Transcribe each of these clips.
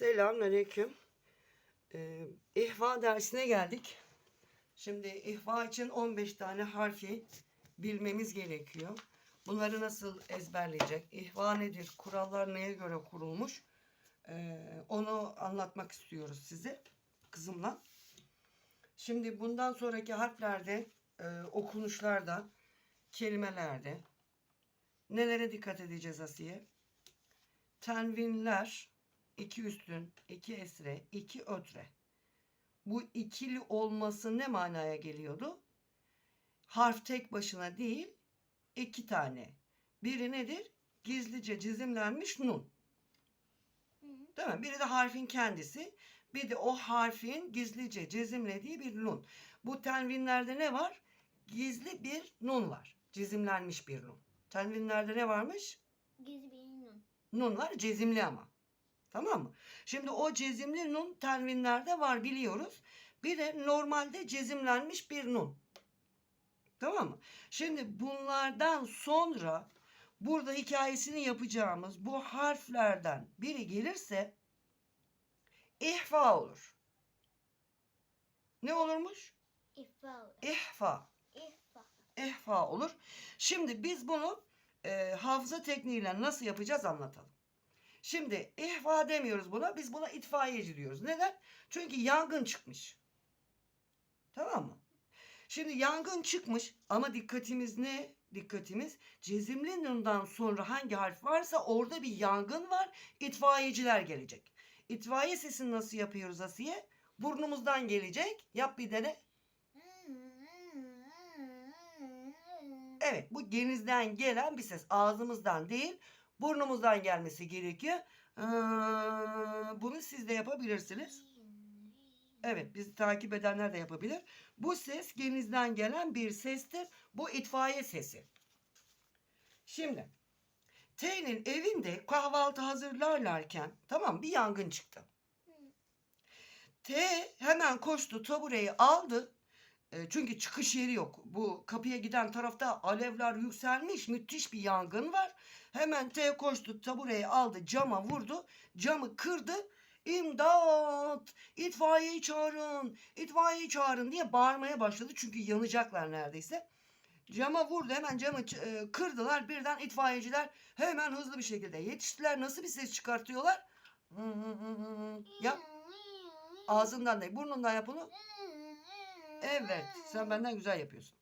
Selamünaleyküm. Ee, ihva dersine geldik. Şimdi ihva için 15 tane harfi bilmemiz gerekiyor. Bunları nasıl ezberleyecek? İhva nedir? Kurallar neye göre kurulmuş? Ee, onu anlatmak istiyoruz size kızımla. Şimdi bundan sonraki harflerde, e, okunuşlarda, kelimelerde nelere dikkat edeceğiz Asiye? Tenvinler, iki üstün, iki esre, iki ötre. Bu ikili olması ne manaya geliyordu? Harf tek başına değil, iki tane. Biri nedir? Gizlice çizimlenmiş nun. Değil mi? Biri de harfin kendisi. Bir de o harfin gizlice cezimlediği bir nun. Bu tenvinlerde ne var? Gizli bir nun var. Cizimlenmiş bir nun. Tenvinlerde ne varmış? Gizli bir nun. Nunlar cezimli ama. Tamam mı? Şimdi o cezimli nun tenvinlerde var biliyoruz. Bir de normalde cezimlenmiş bir nun. Tamam mı? Şimdi bunlardan sonra burada hikayesini yapacağımız bu harflerden biri gelirse ihfa olur. Ne olurmuş? İhfa olur. İhfa. İhfa. ihfa olur. Şimdi biz bunu e, hafıza tekniğiyle nasıl yapacağız anlatalım. Şimdi ihfa demiyoruz buna. Biz buna itfaiyeci diyoruz. Neden? Çünkü yangın çıkmış. Tamam mı? Şimdi yangın çıkmış ama dikkatimiz ne? Dikkatimiz cezimli nundan sonra hangi harf varsa orada bir yangın var. İtfaiyeciler gelecek. İtfaiye sesini nasıl yapıyoruz Asiye? Burnumuzdan gelecek. Yap bir dene. Evet bu genizden gelen bir ses. Ağzımızdan değil burnumuzdan gelmesi gerekiyor. Aa, Bunu siz de yapabilirsiniz. Evet bizi takip edenler de yapabilir. Bu ses genizden gelen bir sestir. Bu itfaiye sesi. Şimdi T'nin evinde kahvaltı hazırlarlarken tamam bir yangın çıktı. T hemen koştu tabureyi aldı. E, Çünkü çıkış yeri yok. Bu kapıya giden tarafta alevler yükselmiş. Müthiş bir yangın var. Hemen T koştu tabureyi aldı cama vurdu. Camı kırdı. İmdat! İtfaiyeyi çağırın! İtfaiyeyi çağırın diye bağırmaya başladı. Çünkü yanacaklar neredeyse. Cama vurdu hemen camı e, kırdılar. Birden itfaiyeciler hemen hızlı bir şekilde yetiştiler. Nasıl bir ses çıkartıyorlar? Yap. Ağzından değil burnundan yap onu. Evet, sen benden güzel yapıyorsun.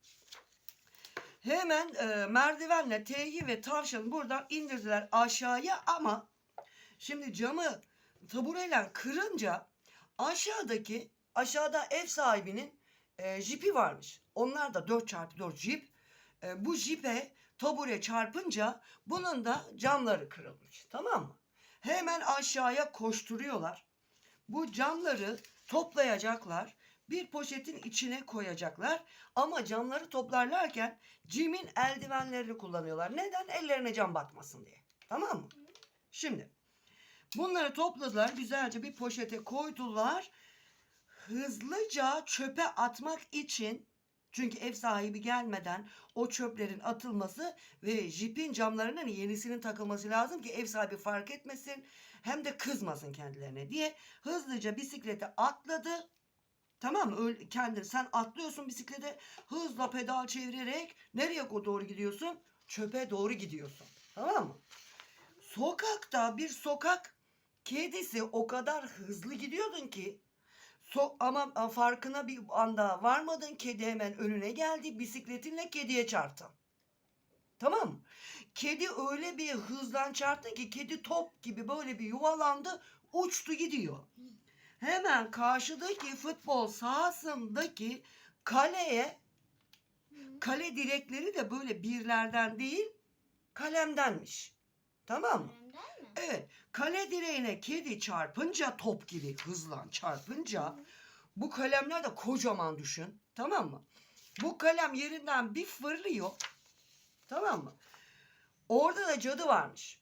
Hemen e, merdivenle T'yi ve tavşanı buradan indirdiler aşağıya ama şimdi camı tabureyle kırınca aşağıdaki aşağıda ev sahibinin e, jipi varmış. Onlar da 4x4 jip. E, bu jipe tabure çarpınca bunun da camları kırılmış. Tamam mı? Hemen aşağıya koşturuyorlar. Bu camları toplayacaklar bir poşetin içine koyacaklar. Ama camları toplarlarken cimin eldivenlerini kullanıyorlar. Neden? Ellerine cam batmasın diye. Tamam mı? Şimdi bunları topladılar. Güzelce bir poşete koydular. Hızlıca çöpe atmak için çünkü ev sahibi gelmeden o çöplerin atılması ve jipin camlarının yenisinin takılması lazım ki ev sahibi fark etmesin hem de kızmasın kendilerine diye hızlıca bisiklete atladı. Tamam mı? Öyle, kendin sen atlıyorsun bisiklete hızla pedal çevirerek nereye doğru gidiyorsun? Çöpe doğru gidiyorsun. Tamam mı? Sokakta bir sokak kedisi o kadar hızlı gidiyordun ki so ama farkına bir anda varmadın kedi hemen önüne geldi bisikletinle kediye çarptı. Tamam? Kedi öyle bir hızdan çarptı ki kedi top gibi böyle bir yuvalandı uçtu gidiyor hemen karşıdaki futbol sahasındaki kaleye kale direkleri de böyle birlerden değil kalemdenmiş. Tamam mı? Kalemden mi? Evet. Kale direğine kedi çarpınca top gibi hızla çarpınca bu kalemler de kocaman düşün. Tamam mı? Bu kalem yerinden bir fırlıyor. Tamam mı? Orada da cadı varmış.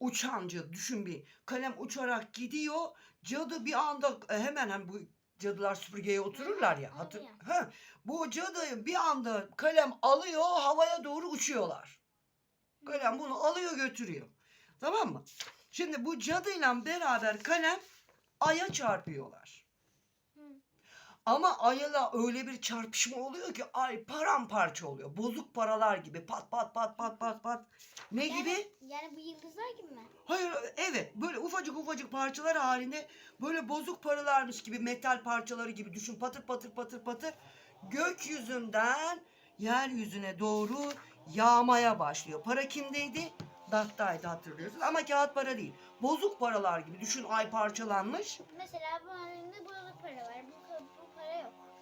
Uçan cadı düşün bir. Kalem uçarak gidiyor. Cadı bir anda e, hemen hem bu cadılar süpürgeye otururlar ya. Hatır, ha, bu cadı bir anda kalem alıyor havaya doğru uçuyorlar. Kalem bunu alıyor götürüyor. Tamam mı? Şimdi bu cadıyla beraber kalem aya çarpıyorlar. Ama ayla öyle bir çarpışma oluyor ki ay paramparça oluyor. Bozuk paralar gibi pat pat pat pat pat pat. Ne gibi? Yani, yani bu yıldızlar gibi mi? Hayır evet böyle ufacık ufacık parçalar halinde böyle bozuk paralarmış gibi metal parçaları gibi düşün patır patır patır patır gökyüzünden yeryüzüne doğru yağmaya başlıyor. Para kimdeydi? Dattaydı hatırlıyorsunuz ama kağıt para değil. Bozuk paralar gibi düşün ay parçalanmış. Mesela bu halinde bozuk para var.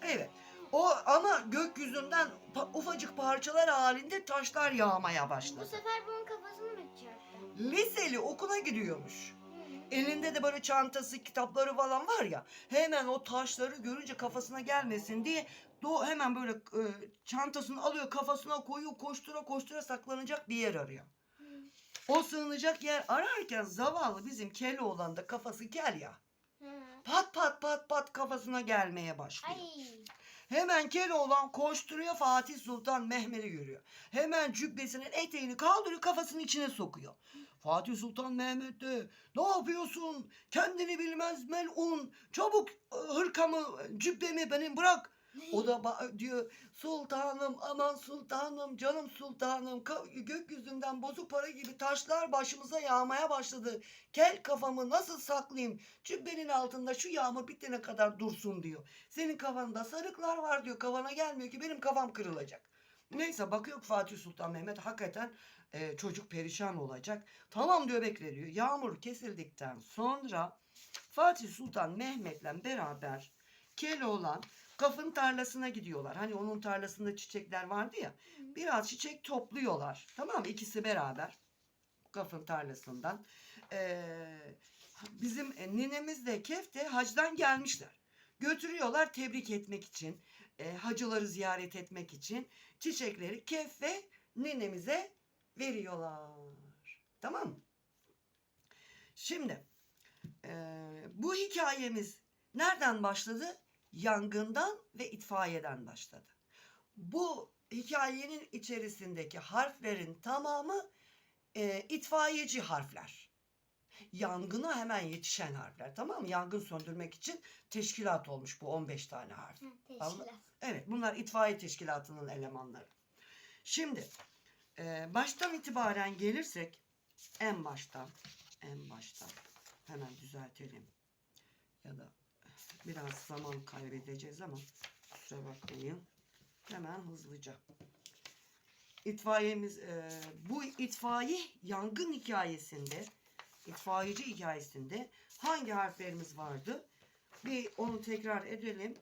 Evet. O ama gökyüzünden pa- ufacık parçalar halinde taşlar yağmaya Bu başladı. sefer bunun kafasını mı çarptı? Liseli okula gidiyormuş. Elinde de böyle çantası, kitapları falan var ya. Hemen o taşları görünce kafasına gelmesin diye do hemen böyle e, çantasını alıyor, kafasına koyuyor, koştura koştura saklanacak bir yer arıyor. O sığınacak yer ararken zavallı bizim Keloğlan da kafası kel ya. Pat pat pat pat kafasına gelmeye başlıyor. Ay. Hemen Keloğlan koşturuyor Fatih Sultan Mehmet'i görüyor. Hemen cübbesinin eteğini kaldırıyor kafasının içine sokuyor. Fatih Sultan Mehmet de ne yapıyorsun? Kendini bilmez melun. Çabuk e, hırkamı cübbemi benim bırak. O da diyor sultanım aman sultanım canım sultanım gökyüzünden bozuk para gibi taşlar başımıza yağmaya başladı. Kel kafamı nasıl saklayayım? Cübbenin altında şu yağmur bitene kadar dursun diyor. Senin kafanda sarıklar var diyor. Kafana gelmiyor ki benim kafam kırılacak. Neyse bakıyor Fatih Sultan Mehmet hakikaten e, çocuk perişan olacak. Tamam diyor bekle diyor. Yağmur kesildikten sonra Fatih Sultan Mehmet'le beraber Keloğlan Kafın tarlasına gidiyorlar. Hani onun tarlasında çiçekler vardı ya. Biraz çiçek topluyorlar. Tamam mı? İkisi beraber. Kafın tarlasından. Ee, bizim e, ninemiz de Kef de hacdan gelmişler. Götürüyorlar tebrik etmek için. e, hacıları ziyaret etmek için. Çiçekleri Kef ve ninemize veriyorlar. Tamam mı? Şimdi e, bu hikayemiz nereden başladı? Yangından ve itfaiyeden başladı. Bu hikayenin içerisindeki harflerin tamamı e, itfaiyeci harfler. Yangına hemen yetişen harfler tamam mı? Yangın söndürmek için teşkilat olmuş bu 15 tane harf. Teşkilat. Evet bunlar itfaiye teşkilatının elemanları. Şimdi e, baştan itibaren gelirsek en baştan en baştan hemen düzeltelim. Ya da biraz zaman kaybedeceğiz ama kusura bakmayın. Hemen hızlıca. İtfaiyemiz e, bu itfaiye yangın hikayesinde itfaiyeci hikayesinde hangi harflerimiz vardı? Bir onu tekrar edelim.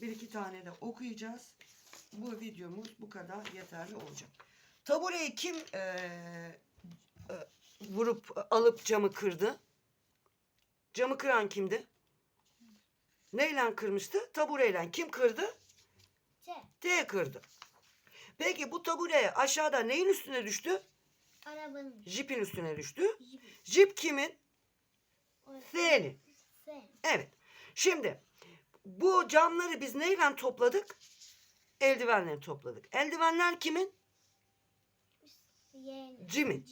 Bir iki tane de okuyacağız. Bu videomuz bu kadar yeterli olacak. Tabureyi kim eee, e, vurup alıp camı kırdı? Camı kıran kimdi? Neyle kırmıştı? Tabureyle. Kim kırdı? C. T kırdı. Peki bu tabure aşağıda neyin üstüne düştü? Arabanın. Jipin üstüne düştü. Jipi. Jip kimin? S'nin. Evet. Şimdi bu camları biz neyle topladık? Eldivenle topladık. Eldivenler kimin? Y. Jim'in.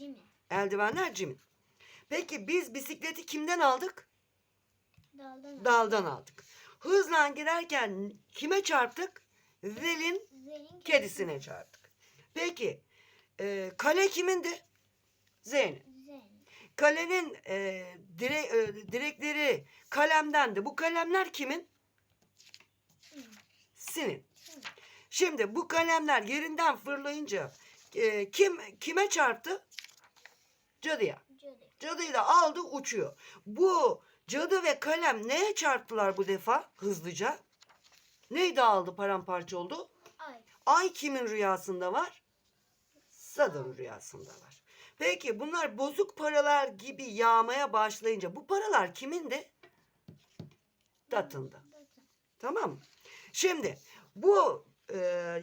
Eldivenler Jim'in. Peki biz bisikleti kimden aldık? Daldan. Daldan aldık. Hızla giderken kime çarptık? Zel'in kedisine çarptık. Peki e, kale kimindi? Zeyn'in. Zen. Kalenin e, dire, e, direkleri kalemdendi. Bu kalemler kimin? Sinin. Şimdi bu kalemler yerinden fırlayınca e, kim kime çarptı? Cadıya. Cadı. Cadıyı da aldı uçuyor. Bu cadı ve kalem neye çarptılar bu defa hızlıca? Neyi dağıldı paramparça oldu? Ay. Ay kimin rüyasında var? Sad'ın rüyasında var. Peki bunlar bozuk paralar gibi yağmaya başlayınca bu paralar kimindi? Datında. Tamam mı? Şimdi bu e,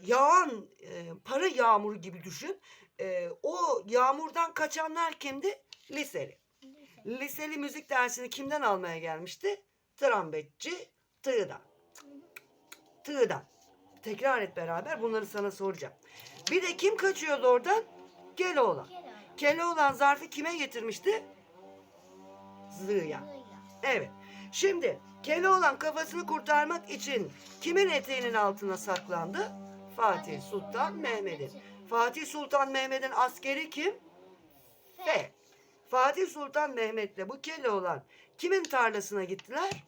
yağan e, para yağmuru gibi düşün. E, o yağmurdan kaçanlar kimdi? Liseli. Lise. Liseli müzik dersini kimden almaya gelmişti? Trompetçi Tığ'dan. Tığ'dan. Tekrar et beraber bunları sana soracağım. Bir de kim kaçıyordu oradan? Keloğlan. Keloğlan. Zarfı kime getirmişti? Zıya. Evet. Şimdi Keloğlan kafasını kurtarmak için kimin eteğinin altına saklandı? Fatih Sultan Mehmet'in. Fatih Sultan Mehmet'in askeri kim? F. Fatih Sultan Mehmet'le bu Keloğlan kimin tarlasına gittiler?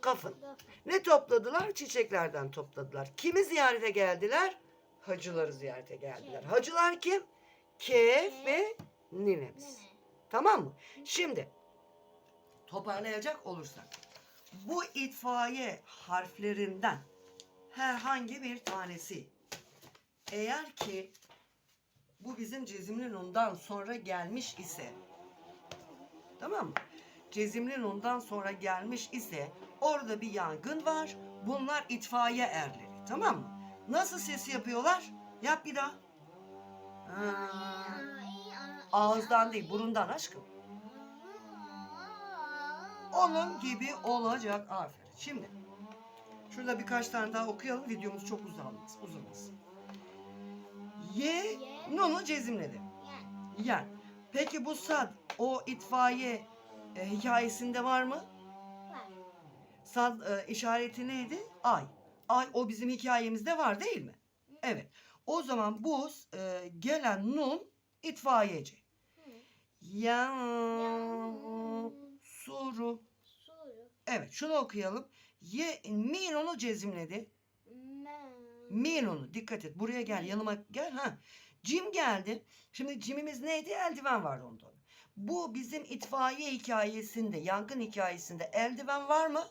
Kafın. Ne topladılar? Çiçeklerden topladılar. Kimi ziyarete geldiler? Hacıları ziyarete geldiler. Hacılar kim? Kef ve ninemiz. Tamam mı? Şimdi toparlayacak olursak bu itfaiye harflerinden herhangi bir tanesi eğer ki bu bizim cezimli nundan sonra gelmiş ise tamam mı? Cezimli nundan sonra gelmiş ise orada bir yangın var. Bunlar itfaiye erleri. Tamam mı? Nasıl ses yapıyorlar? Yap bir daha. Ha. Ağızdan değil, burundan aşkım. Onun gibi olacak. Aferin. Şimdi şurada birkaç tane daha okuyalım. Videomuz çok uzanmaz. Uzamasın. Ye, nunu cezimledi. Yen. Peki bu sad o itfaiye e, hikayesinde var mı? Var. Sad e, işareti neydi? Ay. Ay o bizim hikayemizde var değil mi? Evet. O zaman bu e, gelen nun itfaiyeci. Yan- suru. Suru. Evet şunu okuyalım. Ye min onu cezimledi. Men. Min onu dikkat et. Buraya gel yanıma gel. Ha. Cim geldi. Şimdi cimimiz neydi? Eldiven vardı onda. Bu bizim itfaiye hikayesinde, yangın hikayesinde eldiven var mı?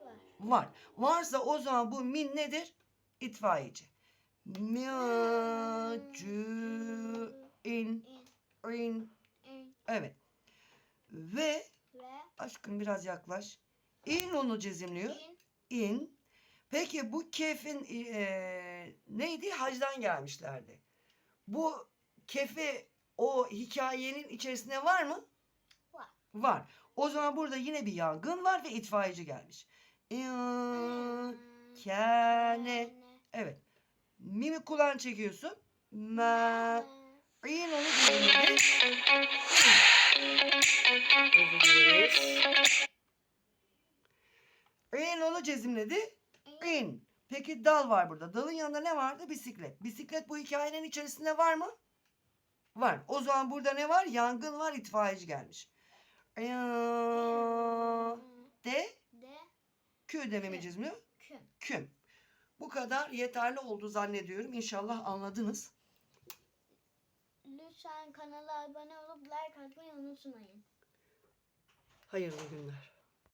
Var. Var. Varsa o zaman bu min nedir? İtfaiyeci. Miyacü in. Evet. Ve Ve. aşkım biraz yaklaş. İn onu cezimliyor. İn. in. Peki bu kefin eee, neydi? Hacdan gelmişlerdi. Bu kefi o hikayenin içerisinde var mı? Var. Var. O zaman burada yine bir yangın var ve itfaiyeci gelmiş. İn, Kâne. Evet. Mimi kulağını çekiyorsun. Ma. İn onu. İn onu cezimledi. İn. Peki dal var burada. Dalın yanında ne vardı? Bisiklet. Bisiklet bu hikayenin içerisinde var mı? Var. O zaman burada ne var? Yangın var, itfaiyeci gelmiş. Ee, De, De. kü dememi çizmiyor. Küm. Küm. Bu kadar yeterli oldu zannediyorum. İnşallah anladınız. Lütfen kanala abone olup like atmayı unutmayın. Hayırlı günler.